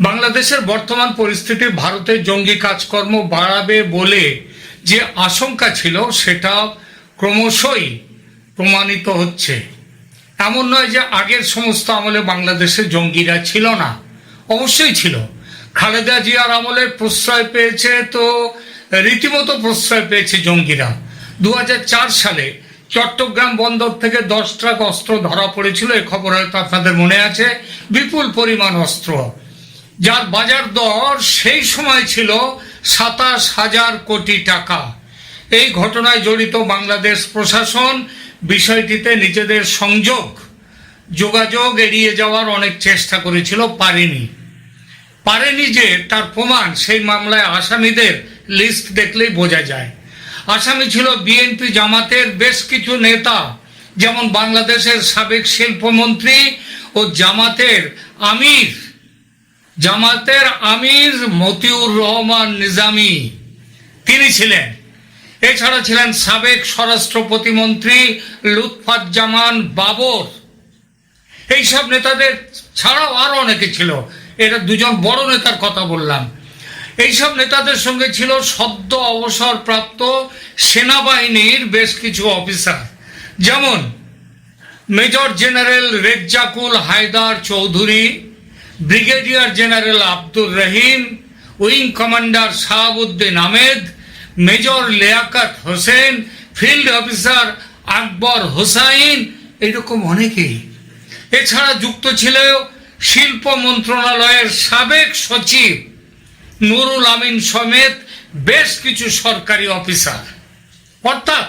বাংলাদেশের বর্তমান পরিস্থিতি, ভারতের জঙ্গি কাজকর্ম বাড়াবে বলে যে আশঙ্কা ছিল, সেটা ক্রমশই প্রমাণিত হচ্ছে। এমন নয় যে আগের সমস্ত আমলে বাংলাদেশে জঙ্গিরা ছিল না। অবশ্যই ছিল। খালেদা জিয়ার আমলে প্রশ্রয় পেয়েছে তো রীতিমতো প্রশ্রয় পেয়েছে জঙ্গিরা। দু হাজার চার সালে চট্টগ্রাম বন্দর থেকে দশ ট্রাক অস্ত্র ধরা পড়েছিল, এ খবর হয়তো আপনাদের মনে আছে। বিপুল পরিমাণ অস্ত্র। যার বাজার দর সেই সময় ছিল সাতাশ হাজার কোটি টাকা। এই ঘটনায় জড়িত বাংলাদেশ প্রশাসন বিষয়টিতে নিজেদের সংযোগ, যোগাযোগ এড়িয়ে যাওয়ার অনেক চেষ্টা করেছিল, পারেনি। পারেনি যে তার প্রমাণ, সেই মামলায় আসামিদের লিস্ট দেখলেই বোঝা যায়। আসামি ছিল বিএনপি জামাতের বেশ কিছু নেতা, যেমন বাংলাদেশের সাবেক শিল্পমন্ত্রী ও জামাতের আমির। জামাতের আমির মতিউর রহমান নিজামী, তিনি ছিলেন। এছাড়া ছিলেন সাবেক স্বরাষ্ট্র প্রতিমন্ত্রী লুৎফাজ্জামান বাবর। এইসব নেতাদের ছাড়াও আরও অনেকে ছিল। এটা দুজন বড় নেতার কথা বললাম। এইসব নেতাদের সঙ্গে ছিল সদ্য অবসরপ্রাপ্ত সেনাবাহিনীর বেশ কিছু অফিসার। যেমন major general Rezzakul Haider Chowdhury brigadier general Abdur Rahim, wing commander Shahabuddin Ahmed, major Liaquat Hossain, field officer Akbar Hossain, এরকম অনেকেই। এছাড়া যুক্ত ছিল শিল্প মন্ত্রণালয়ের সাবেক সচিব নুরুল আমিন সমেত বেশ কিছু সরকারি অফিসার। অর্থাৎ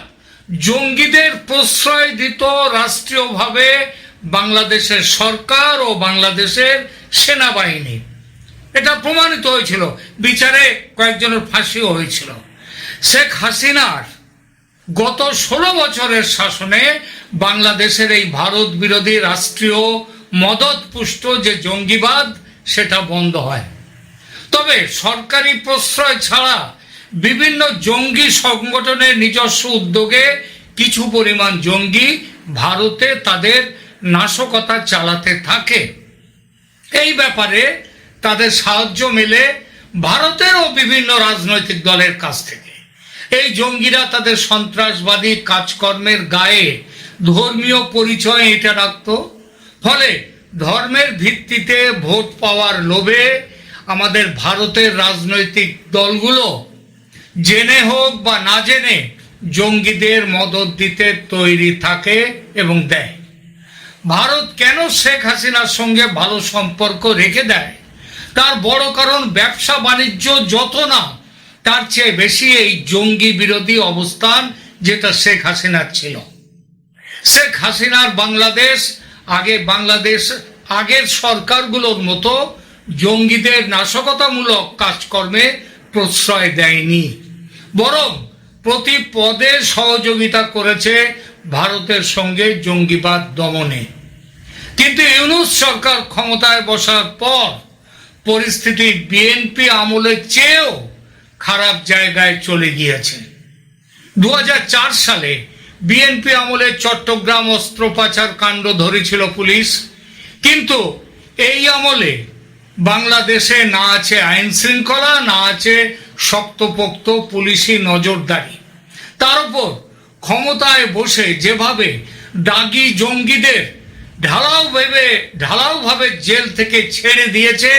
জঙ্গিদের প্রশ্রয় দিত রাষ্ট্রীয়ভাবে বাংলাদেশের সরকার ও বাংলাদেশের সেনাবাহিনী। এটা প্রমাণিত হয়েছিল, বিচারে কয়েকজনের ফাঁসিও হয়েছিল। শেখ হাসিনার গত ষোলো বছরের শাসনে বাংলাদেশের এই ভারত বিরোধী রাষ্ট্রীয় মদত পুষ্ট যে জঙ্গিবাদ, সেটা বন্ধ হয়। তবে সরকারি প্রশ্রয় ছাড়া বিভিন্ন জঙ্গি সংগঠনের নিজস্ব উদ্যোগে কিছু পরিমাণ জঙ্গি ভারতে তাদের নাশকতা চালাতে থাকে। এই ব্যাপারে তাদের সাহায্য মেলে ভারতেরও বিভিন্ন রাজনৈতিক দলের কাছ থেকে। এই জঙ্গিরা তাদের সন্ত্রাসবাদী কাজকর্মের গায়ে ধর্মীয় পরিচয় এটা রাখত। ফলে ধর্মের ভিত্তিতে ভোট পাওয়ার লোভে আমাদের ভারতের রাজনৈতিক দলগুলো জেনে হোক বা না জেনে জঙ্গিদের মদত দিতে তৈরি থাকে এবং দেয়। ভারত কেন শেখ হাসিনার সঙ্গে ভালো সম্পর্ক রেখে দেয়? তার বড় কারণ ব্যবসা বাণিজ্য যত না, তার চেয়ে বেশি এই জঙ্গি বিরোধী অবস্থান যেটা শেখ হাসিনার ছিল। শেখ হাসিনার বাংলাদেশ, আগে বাংলাদেশ, আগের সরকারগুলোর মতো জঙ্গিদের নাশকতামূলক কাজকর্মে প্রশ্রয় দেয়নি। বরং প্রতি পদে সহযোগিতা করেছে ভারতের সঙ্গে জঙ্গিবাদ দমনে। কিন্তু ইউনুস সরকার ক্ষমতায় বসার পর পরিস্থিতি বিএনপি আমলের চেয়েও খারাপ জায়গায় চলে গিয়েছে। দু হাজার চার সালে বিএনপি আমলে চট্টগ্রাম অস্ত্র পাচার কাণ্ড ধরেছিল পুলিশ। কিন্তু এই আমলে বাংলাদেশে না আছে আইন শৃঙ্খলা, না আছে শক্তপোক্ত পুলিশি নজরদারি। তার উপর ক্ষমতায় বসে যেভাবে ডাগি জঙ্গিদের, ঢালাও ভেবে, ঢালাওভাবে জেল থেকে ছেড়ে দিয়েছে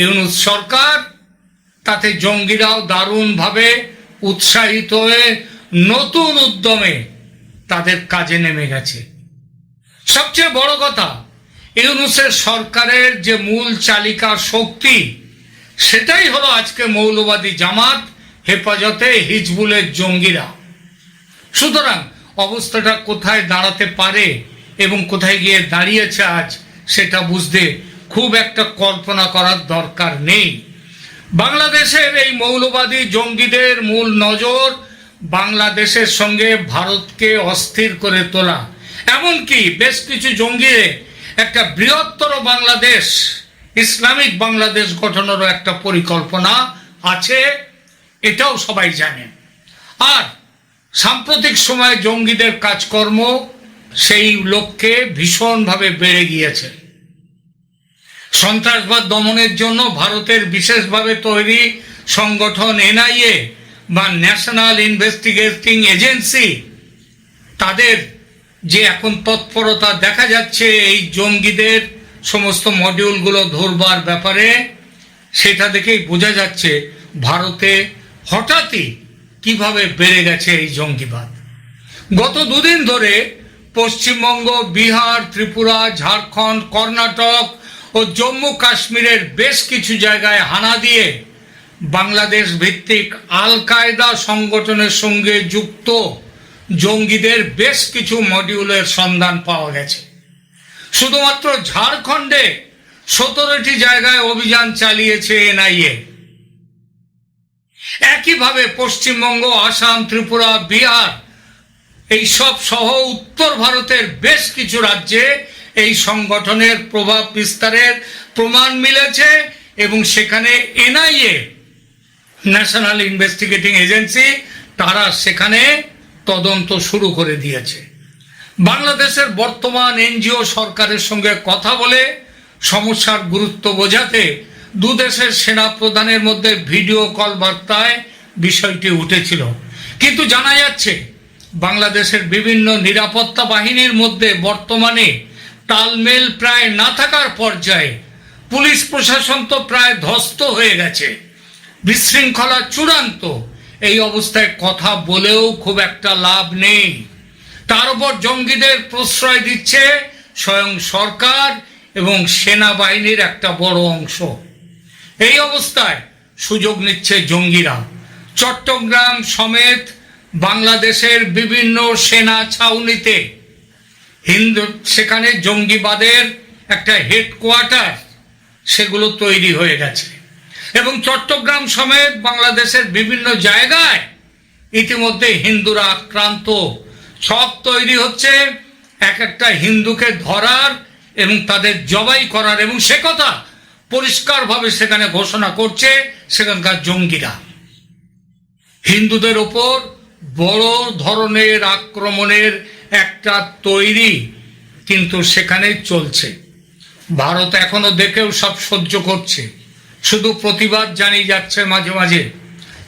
ইউনুস সরকার, তাতে জঙ্গিরাও দারুণভাবে উৎসাহিত হয়ে নতুন উদ্যমে তাদের কাজে নেমে গেছে। সবচেয়ে বড় কথা, ইউনুসের সরকারের যে মূল চালিকা শক্তি, সেটাই হলো আজকে মৌলবাদী জামাত, হেফাজতে হিজবুলের জঙ্গিরা। সুতরাং অবস্থাটা কোথায় দাঁড়াতে পারে এবং কোথায় গিয়ে দাঁড়িয়েছে আজ, সেটা বুঝতে খুব একটা কল্পনা করার দরকার নেই। বাংলাদেশের এই মৌলবাদী জঙ্গিদের মূল নজর বাংলাদেশের সঙ্গে ভারতকে অস্থির করে তোলা। এমনকি বেশ কিছু জঙ্গিরে একটা বৃহত্তর বাংলাদেশ, ইসলামিক বাংলাদেশ গঠনেরও একটা পরিকল্পনা আছে, এটাও সবাই জানে আর সাম্প্রতিক সময়ে জঙ্গিদের কাজকর্ম সেই লক্ষ্যে ভীষণভাবে বেড়ে গিয়েছে। সন্ত্রাসবাদ দমনের জন্য ভারতের বিশেষভাবে তৈরি সংগঠন এনআইএ বা ন্যাশনাল ইনভেস্টিগেটিং এজেন্সি, তাদের যে এখন তৎপরতা দেখা যাচ্ছে এই জঙ্গিদের সমস্ত মডিউলগুলো ধরবার ব্যাপারে, সেটা দেখেই বোঝা যাচ্ছে ভারতে হঠাৎই কীভাবে বেড়ে গেছে এই জঙ্গিবাদ? গত দুদিন ধরে পশ্চিমবঙ্গ, বিহার, ত্রিপুরা, ঝাড়খণ্ড, কর্ণাটক ও জম্মু কাশ্মীরের বেশ কিছু জায়গায় হানা দিয়ে বাংলাদেশ ভিত্তিক আল কায়দা সংগঠনের সঙ্গে যুক্ত জঙ্গিদের বেশ কিছু মডিউলের সন্ধান পাওয়া গেছে। শুধুমাত্র ঝাড়খণ্ডে সতেরোটি জায়গায় অভিযান চালিয়েছে এনআইএ। একইভাবে পশ্চিমবঙ্গ, আসাম, ত্রিপুরা, বিহার, এই সব সহ উত্তর ভারতের বেশ কিছু রাজ্যে এই সংগঠনের প্রভাব বিস্তারের প্রমাণ মিলেছে এবং সেখানে এনআইএ, ন্যাশনাল ইনভেস্টিগেটিং এজেন্সি, তারা সেখানে তদন্ত শুরু করে দিয়েছে। বাংলাদেশের বর্তমান এনজিও সরকারের সঙ্গে কথা বলে সমস্যার গুরুত্ব বোঝাতে দু দেশের সেনা প্রধানের মধ্যে ভিডিও কল বার্তায় বিষয়টি উঠেছিল। কিন্তু জানা যাচ্ছে, বাংলাদেশের বিভিন্ন নিরাপত্তা বাহিনীর মধ্যে বর্তমানে তালমেল প্রায় না থাকার পর্যায়ে পুলিশ প্রশাসন তো প্রায় ধ্বস্ত হয়ে গেছে। বিশৃঙ্খলা চূড়ান্ত, এই অবস্থায় কথা বলেও খুব একটা লাভ নেই। তার উপর জঙ্গিদের প্রশ্রয় দিচ্ছে স্বয়ং সরকার এবং সেনাবাহিনীর একটা বড় অংশ। এই অবস্থায় সুযোগ নিচ্ছে জঙ্গিরা। চট্টগ্রাম সমেত বাংলাদেশের বিভিন্ন সেনা ছাউনিতে। হিন্দু, সেখানে জঙ্গিবাদের একটা হেডকোয়ার্টার সেগুলো তৈরি হয়ে গেছে। এবং চট্টগ্রাম সমেত বাংলাদেশের বিভিন্ন জায়গায় ইতিমধ্যে হিন্দুরা আক্রান্ত। সব তৈরি হচ্ছে এক একটা হিন্দুকে ধরার এবং তাদের জবাই করার এবং সে কথা পরিষ্কারভাবে সেখানে ঘোষণা করছে সেখানকার জঙ্গিরা। হিন্দুদের ওপর বড় ধরনের আক্রমণের একটা তৈরি কিন্তু সেখানে চলছে। ভারত এখনও দেখেও সব সহ্য করছে। শুধু প্রতিবাদ জানিয়ে যাচ্ছে মাঝে মাঝে।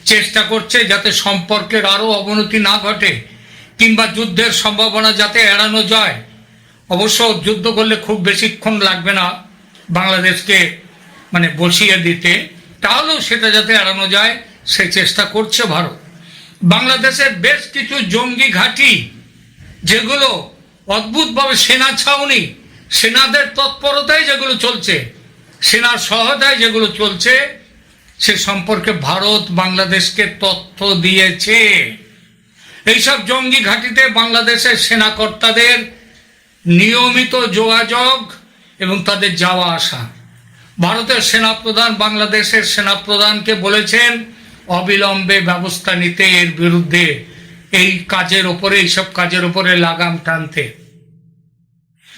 চেষ্টা করছে যাতে সম্পর্কের আরও অবনতি না ঘটে কিংবা যুদ্ধের সম্ভাবনা যাতে এড়ানো যায়। অবশ্য যুদ্ধ করলে খুব বেশিক্ষণ লাগবে না। বাংলাদেশকে মানে বসিয়ে দিতে, তাহলেও সেটা যাতে এড়ানো যায়, সে চেষ্টা করছে ভারত। বাংলাদেশের বেশ কিছু জঙ্গি ঘাঁটি, যেগুলো অদ্ভুতভাবে সেনা ছাউনি, সেনাদের তৎপরতায় যেগুলো চলছে, সেনার সহায়তায় যেগুলো চলছে, সে সম্পর্কে ভারত বাংলাদেশকে তথ্য দিয়েছে। এইসব জঙ্গি ঘাঁটিতে বাংলাদেশের সেনাকর্তাদের নিয়মিত যোগাযোগ এবং তাদের যাওয়া আসা। ভারতের সেনাপ্রধান বাংলাদেশের সেনাপ্রধানকে বলেছেন, অবিলম্বে ব্যবস্থা নিতে এর বিরুদ্ধে এই কাজের ওপরে, এইসব কাজের ওপরে লাগাম টানতে।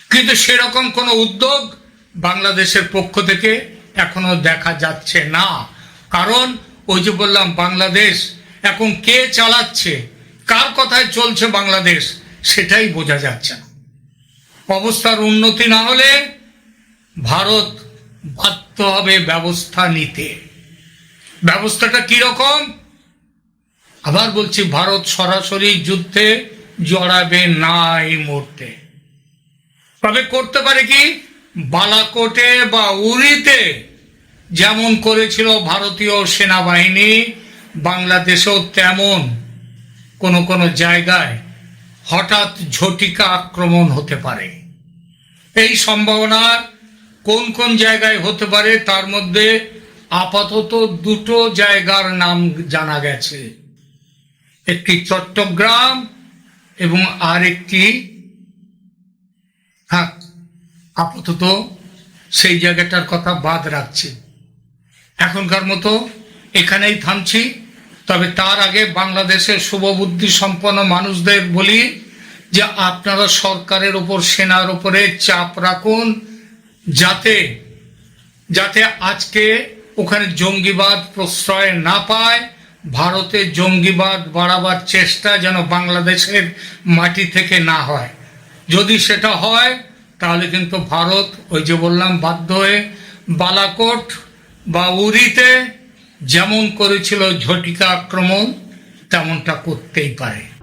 কিন্তু সেরকম কোনো উদ্যোগ বাংলাদেশের পক্ষ থেকে এখনও দেখা যাচ্ছে না। কারণ, ওই যে বললাম, বাংলাদেশ এখন কে চালাচ্ছে, কার কথায় চলছে বাংলাদেশ, সেটাই বোঝা যাচ্ছে না। অবস্থার উন্নতি না হলে ভারত বাধ্য হবে ব্যবস্থা নিতে। ব্যবস্থাটা কীরকম আবার বলছি, ভারত সরাসরি যুদ্ধে জড়াবে না এই মুহূর্তে। তবে করতে পারে কি? বালাকোটে বা উরিতে যেমন করেছিল ভারতীয় সেনাবাহিনী, বাংলাদেশেও তেমন কোনো কোনো জায়গায় হঠাৎ ঝটিকা আক্রমণ হতে পারে। এই সম্ভাবনা কোন কোন জায়গায় হতে পারে, তার মধ্যে আপাতত দুটো জায়গার নাম জানা গেছে। একটি চট্টগ্রাম এবং আরেকটি হ্যাঁ আপাতত সেই জায়গাটার কথা বাদ রাখছি। এখনকার মতো এখানেই থামছি, তবে তার আগে বাংলাদেশের শুভবুদ্ধি সম্পন্ন মানুষদের বলি যে আপনারা সরকারের ওপর, সেনার ওপরে চাপ রাখুন যাতে যাতে আজকে ওখানে জঙ্গিবাদ প্রশ্রয় না পায়, ভারতে জঙ্গিবাদ বাড়াবার চেষ্টা যেন বাংলাদেশের মাটি থেকে না হয়। যদি সেটা হয়, তাহলে কিন্তু ভারত, ওই যে বললাম, বাধ্য হয়ে বালাকোট বা উরিতে যেমন করেছিল ঝটিকা আক্রমণ, তেমনটা করতেই পারে।